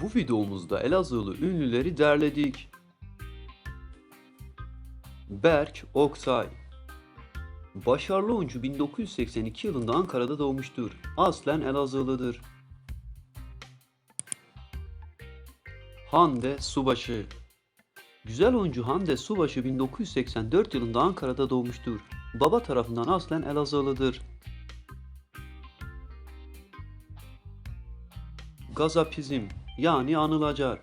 Bu videomuzda Elazığlı ünlüleri derledik. Berk Oksay Başarılı oyuncu 1982 yılında Ankara'da doğmuştur. Aslen Elazığlıdır. Hande Subaşı Güzel oyuncu Hande Subaşı 1984 yılında Ankara'da doğmuştur. Baba tarafından aslen Elazığlıdır. Gazapizm yani Anıl Acar.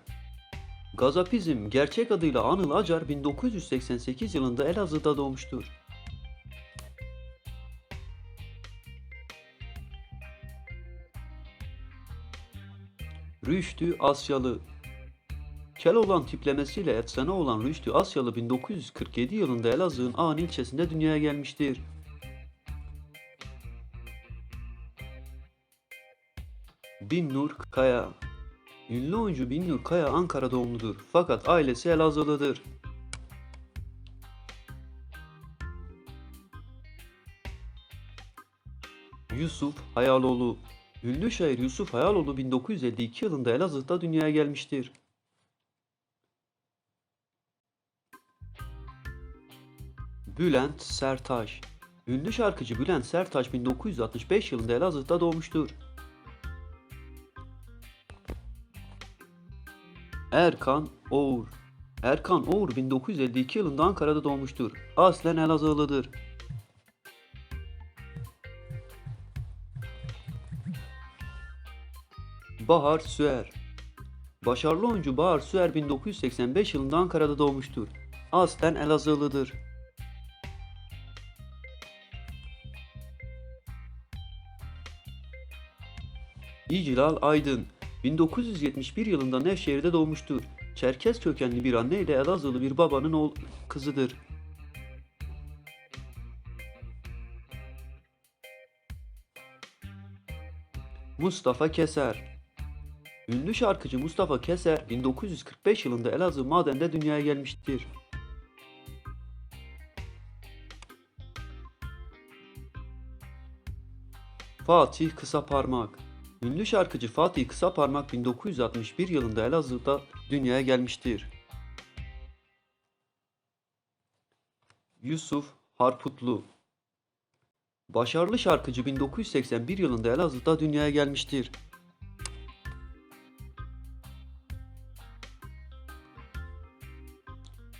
Gazapizm gerçek adıyla Anıl Acar 1988 yılında Elazığ'da doğmuştur. Rüştü Asyalı Kel olan tiplemesiyle efsane olan Rüştü Asyalı 1947 yılında Elazığ'ın Ağan ilçesinde dünyaya gelmiştir. Binnur Kaya Ünlü oyuncu Binnur Kaya Ankara doğumludur fakat ailesi Elazığlıdır. Yusuf Hayaloğlu Ünlü şair Yusuf Hayaloğlu 1952 yılında Elazığ'da dünyaya gelmiştir. Bülent Sertaş Ünlü şarkıcı Bülent Sertaş 1965 yılında Elazığ'da doğmuştur. Erkan Oğur Erkan Oğur 1952 yılında Ankara'da doğmuştur. Aslen Elazığlıdır. Bahar Süer Başarılı oyuncu Bahar Süer 1985 yılında Ankara'da doğmuştur. Aslen Elazığlıdır. İcilal Aydın 1971 yılında Nevşehir'de doğmuştur. Çerkez kökenli bir anne ile Elazığlı bir babanın oğul kızıdır. Mustafa Keser Ünlü şarkıcı Mustafa Keser 1945 yılında Elazığ Maden'de dünyaya gelmiştir. Fatih Kısaparmak Ünlü şarkıcı Fatih Kısaparmak 1961 yılında Elazığ'da dünyaya gelmiştir. Yusuf Harputlu Başarılı şarkıcı 1981 yılında Elazığ'da dünyaya gelmiştir.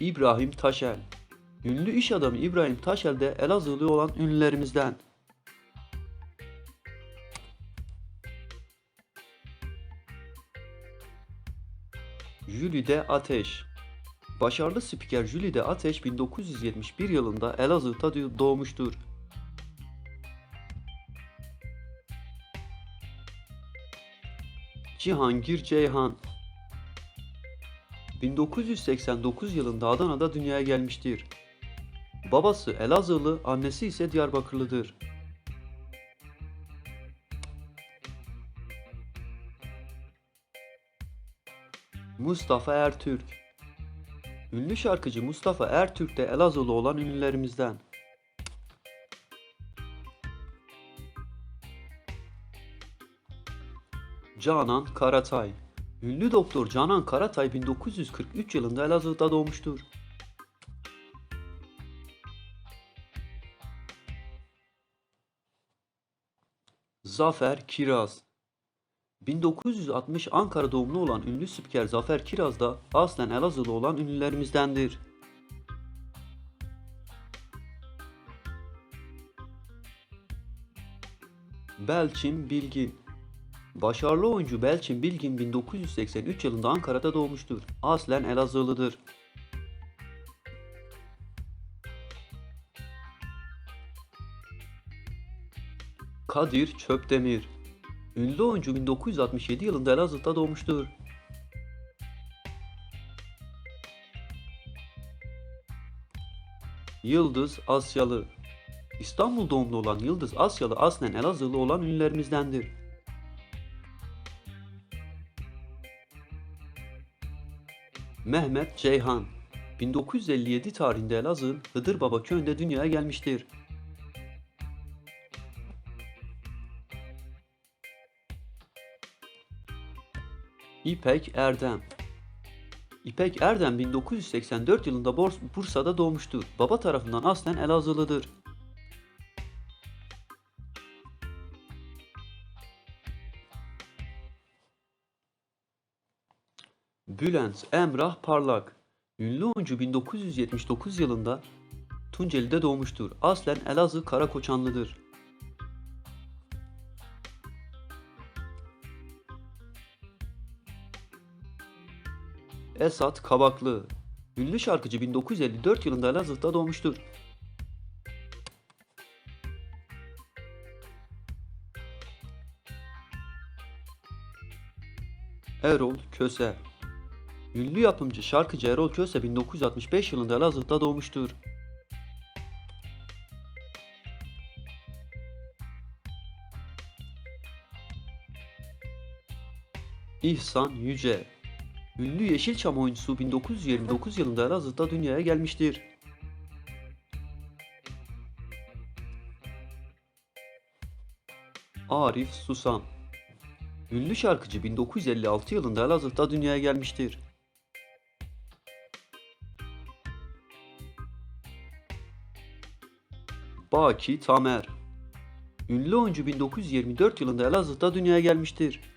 İbrahim Taşel Ünlü iş adamı İbrahim Taşel de Elazığlı olan ünlülerimizden. Jülide Ateş Başarılı spiker Jülide Ateş 1971 yılında Elazığ'da doğmuştur. Cihangir Ceyhan 1989 yılında Adana'da dünyaya gelmiştir. Babası Elazığlı, annesi ise Diyarbakırlıdır. Mustafa Ertürk Ünlü şarkıcı Mustafa Ertürk de Elazığlı olan ünlülerimizden. Canan Karatay Ünlü doktor Canan Karatay 1943 yılında Elazığ'da doğmuştur. Zafer Kiraz 1960 Ankara doğumlu olan ünlü spiker Zafer Kiraz da aslen Elazığlı olan ünlülerimizdendir. Belçin Bilgin Başarılı oyuncu Belçin Bilgin 1983 yılında Ankara'da doğmuştur. Aslen Elazığlıdır. Kadir Çöpdemir Ünlü oyuncu 1967 yılında Elazığ'da doğmuştur. Yıldız Asyalı İstanbul doğumlu olan Yıldız Asyalı aslen Elazığlı olan ünlülerimizdendir. Mehmet Ceyhan 1957 tarihinde Elazığ'ın Hıdırbaba köyünde dünyaya gelmiştir. İpek Erdem İpek Erdem 1984 yılında Bursa'da doğmuştur. Baba tarafından aslen Elazığlıdır. Bülent Emrah Parlak Ünlü oyuncu 1979 yılında Tunceli'de doğmuştur. Aslen Elazığ Karakoçanlıdır. Esat Kabaklı Ünlü şarkıcı 1954 yılında Elazığ'da doğmuştur. Erol Köse Ünlü yapımcı şarkıcı Erol Köse 1965 yılında Elazığ'da doğmuştur. İhsan Yüce Ünlü Yeşilçam oyuncusu 1929 yılında Elazığ'da dünyaya gelmiştir. Arif Susam Ünlü şarkıcı 1956 yılında Elazığ'da dünyaya gelmiştir. Baki Tamer Ünlü oyuncu 1924 yılında Elazığ'da dünyaya gelmiştir.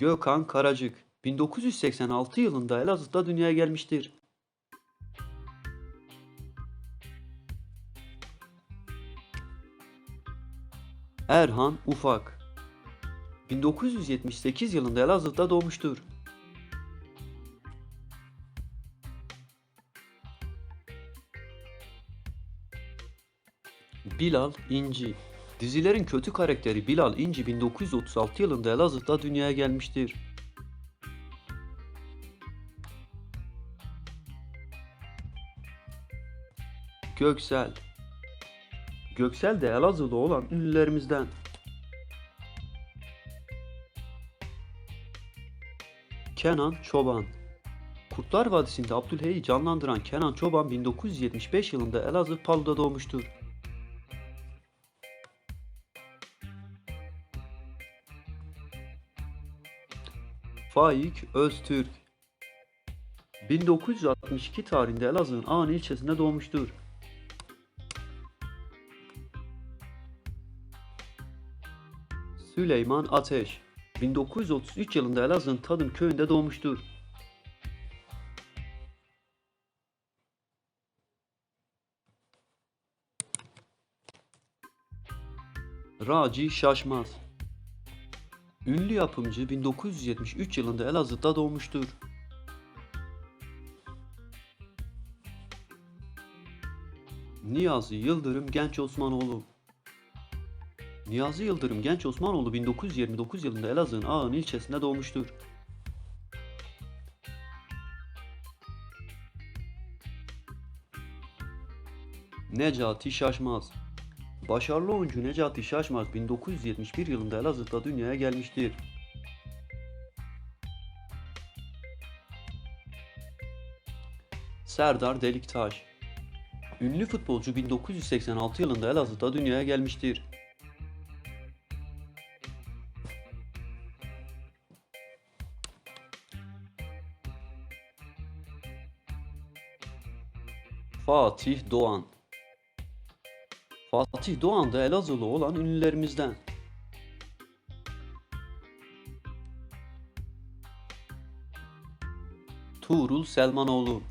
Gökhan Karacık 1986 yılında Elazığ'da dünyaya gelmiştir. Erhan Ufak 1978 yılında Elazığ'da doğmuştur. Bilal İnci Dizilerin kötü karakteri Bilal İnci 1936 yılında Elazığ'da dünyaya gelmiştir. Göksel Göksel de Elazığlı olan ünlülerimizden. Kenan Çoban Kurtlar Vadisi'nde Abdülhey'i canlandıran Kenan Çoban 1975 yılında Elazığ Palu'da doğmuştur. Faik Öztürk 1962 tarihinde Elazığ'ın Ağan ilçesinde doğmuştur. Süleyman Ateş 1933 yılında Elazığ'ın Tadım köyünde doğmuştur. Raci Şaşmaz Ünlü yapımcı 1973 yılında Elazığ'da doğmuştur. Niyazi Yıldırım Genç Osmanoğlu Niyazi Yıldırım Genç Osmanoğlu 1929 yılında Elazığ'ın Ağın ilçesinde doğmuştur. Necati Şaşmaz Başarılı oyuncu Necati Şaşmaz 1971 yılında Elazığ'da dünyaya gelmiştir. Serdar Deliktaş Ünlü futbolcu 1986 yılında Elazığ'da dünyaya gelmiştir. Fatih Doğan Fatih Doğan da Elazığlı olan ünlülerimizden. Tuğrul Selmanoğlu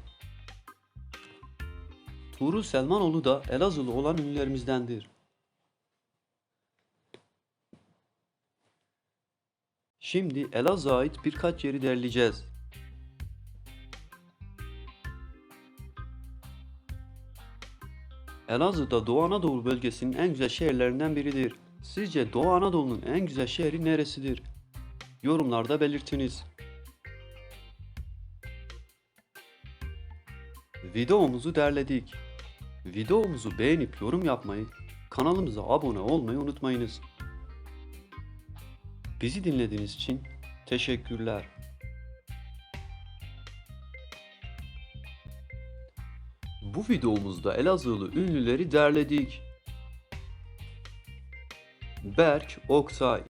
Tuğrul Selmanoğlu da Elazığlı olan ünlülerimizdendir. Şimdi Elazığ'a ait birkaç yeri derleyeceğiz. Elazığ'da Doğu Anadolu bölgesinin en güzel şehirlerinden biridir. Sizce Doğu Anadolu'nun en güzel şehri neresidir? Yorumlarda belirtiniz. Videomuzu derledik. Videomuzu beğenip yorum yapmayı, kanalımıza abone olmayı unutmayınız. Bizi dinlediğiniz için teşekkürler. Bu videomuzda Elazığlı ünlüleri derledik. Berk Oksay